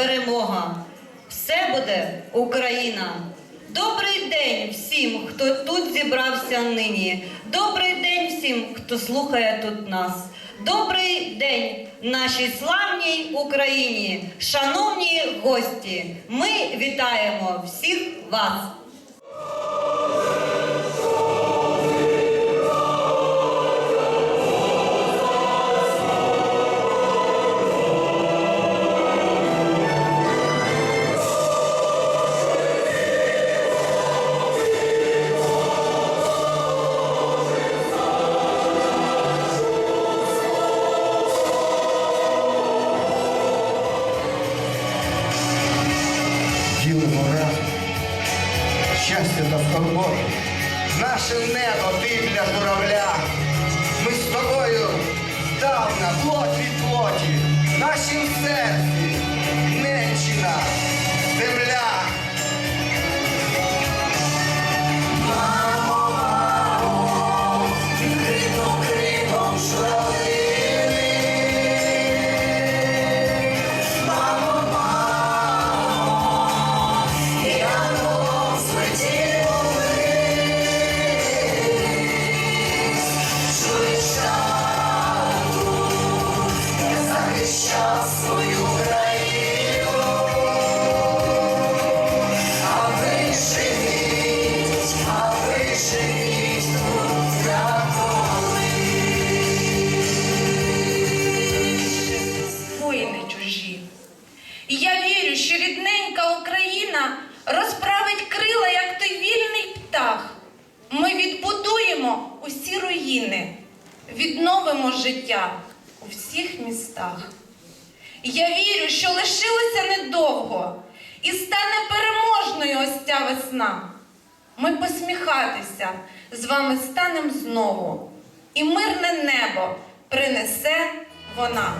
перемога. Все буде Україна. Добрий день всім, хто тут зібрався нині. Добрий день всім, хто слухає тут нас. Добрий день нашій славній Україні. Шановні гості, ми вітаємо всіх вас. Скорботи. Наше небо ти для журавля. Ми з тобою давна плоть від плоті, в серці ненчина, земля. Життя у всіх містах. Я вірю, що лишилося недовго і стане переможною ось ця весна. Ми посміхатися з вами станем знову, і мирне небо принесе вона.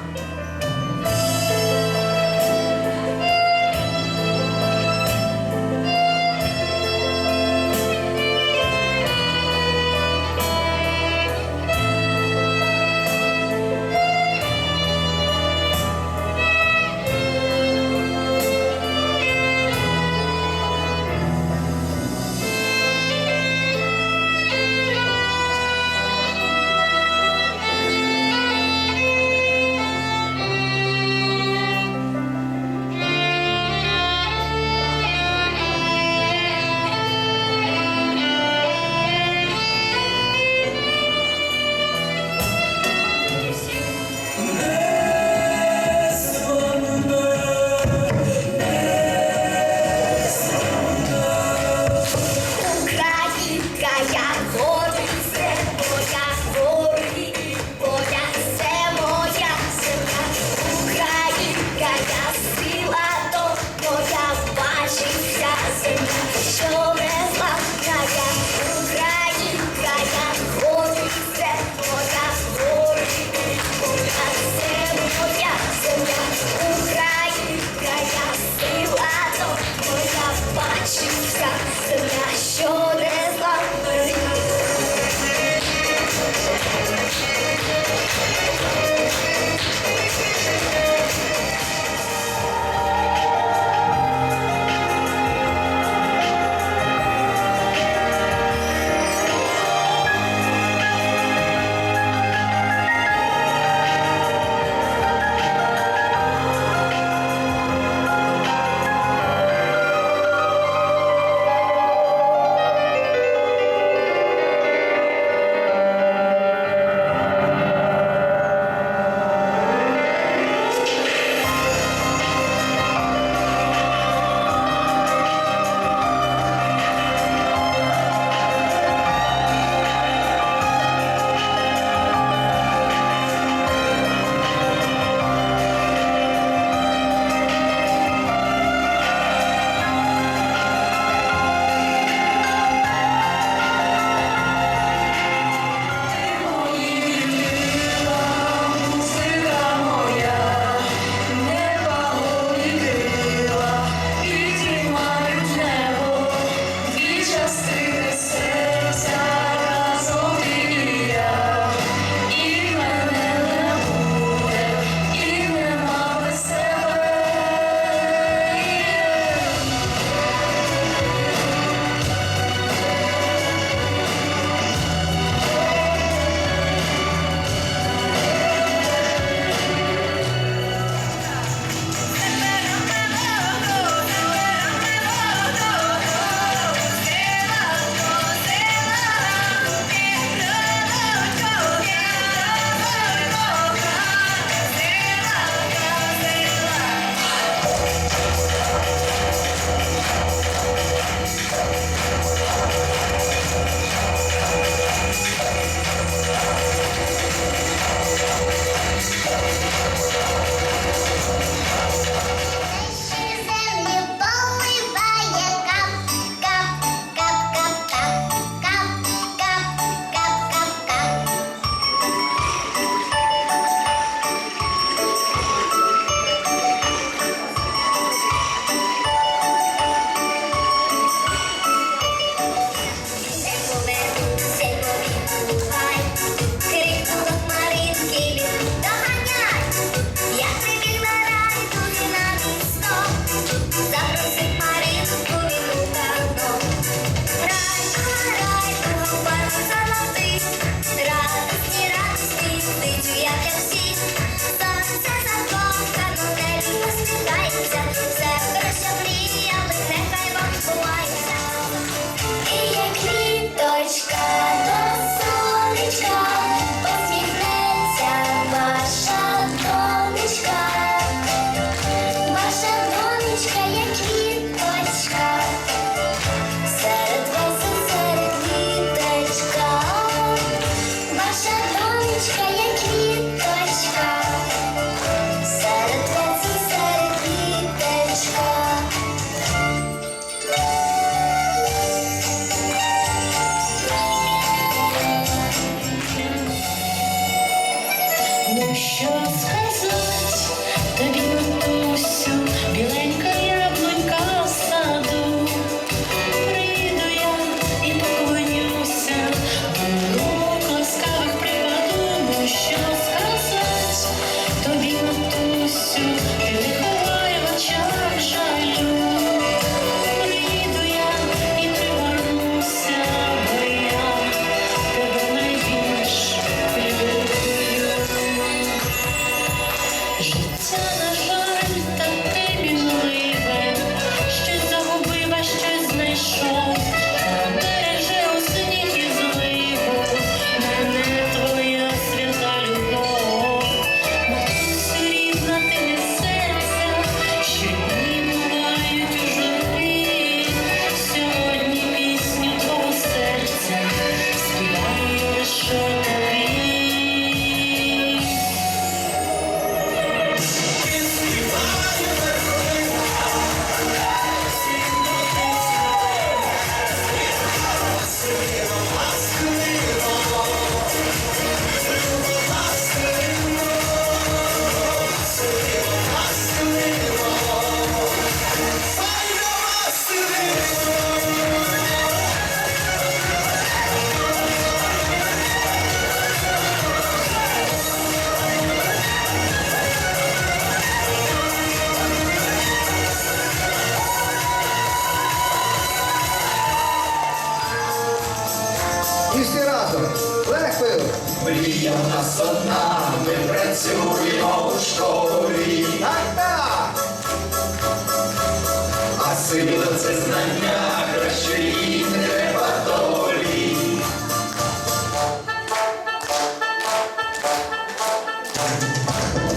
сила це знання, краще їй не треба долі.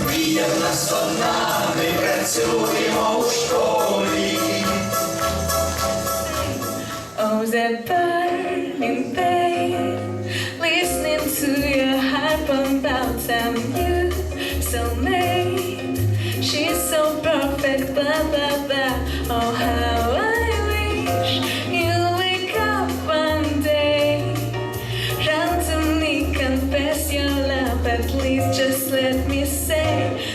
Мрія в нас одна, ми працюємо у школі. Oh, that burning pain, listening to your heart pump out some you so made. She's so perfect, blah blah blah. Oh, how At least just let me say